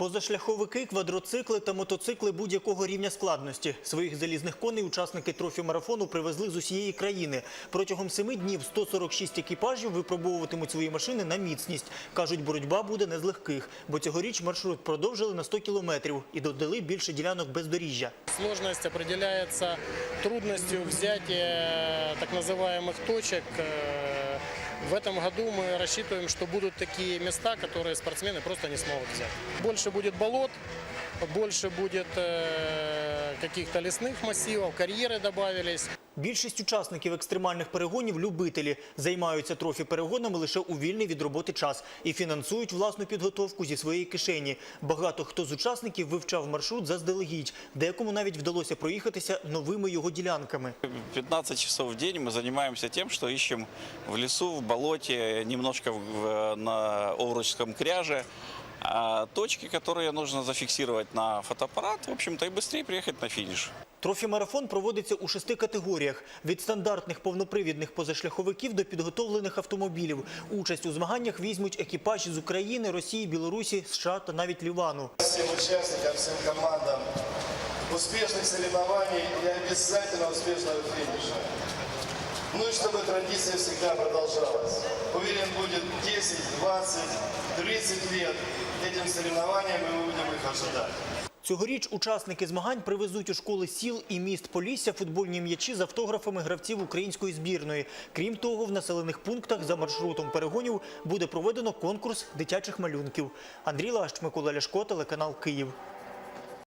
Позашляховики, квадроцикли та мотоцикли будь-якого рівня складності. Своїх залізних коней учасники трофі-марафону привезли з усієї країни. Протягом семи днів 146 екіпажів випробовуватимуть свої машини на міцність. Кажуть, боротьба буде не з легких, бо цьогоріч маршрут продовжили на 100 кілометрів і додали більше ділянок бездоріжжя. Сложность определяется трудностью взятия так называемых точек. Э, В этом году мы рассчитываем, что будут такие места, которые спортсмены просто не смогут взять. Больше будет болот, больше будет э, каких-то лесных массивов, карьеры добавились. Більшість учасників екстремальних перегонів – любителі. Займаються трофі-перегонами лише у вільний від роботи час і фінансують власну підготовку зі своєї кишені. Багато хто з учасників вивчав маршрут заздалегідь. Декому навіть вдалося проїхатися новими його ділянками. 15 часов в день мы занимаемся тем, что ищем в лесу, в болоте, немножко на Овручском кряже а, точки, которые нужно зафиксировать на фотоаппарат, в общем-то, и быстрее приехать на финиш. Трофі-марафон проводиться у шести категоріях – від стандартних повнопривідних позашляховиків до підготовлених автомобілів. Участь у змаганнях візьмуть екіпажі з України, Росії, Білорусі, США та навіть Лівану. всем участникам, всем командам успешных соревнований и обязательно успешного финиша. Ну и чтобы традиция всегда продолжалась. Уверен, будет 10, 20, 30 лет этим соревнованиям, и мы будем их. Цьогоріч учасники змагань привезуть у школи сіл і міст Полісся футбольні м'ячі з автографами гравців української збірної. Крім того, в населених пунктах за маршрутом перегонів буде проведено конкурс дитячих малюнків. Андрій Лащ, Микола Ляшко, телеканал Київ.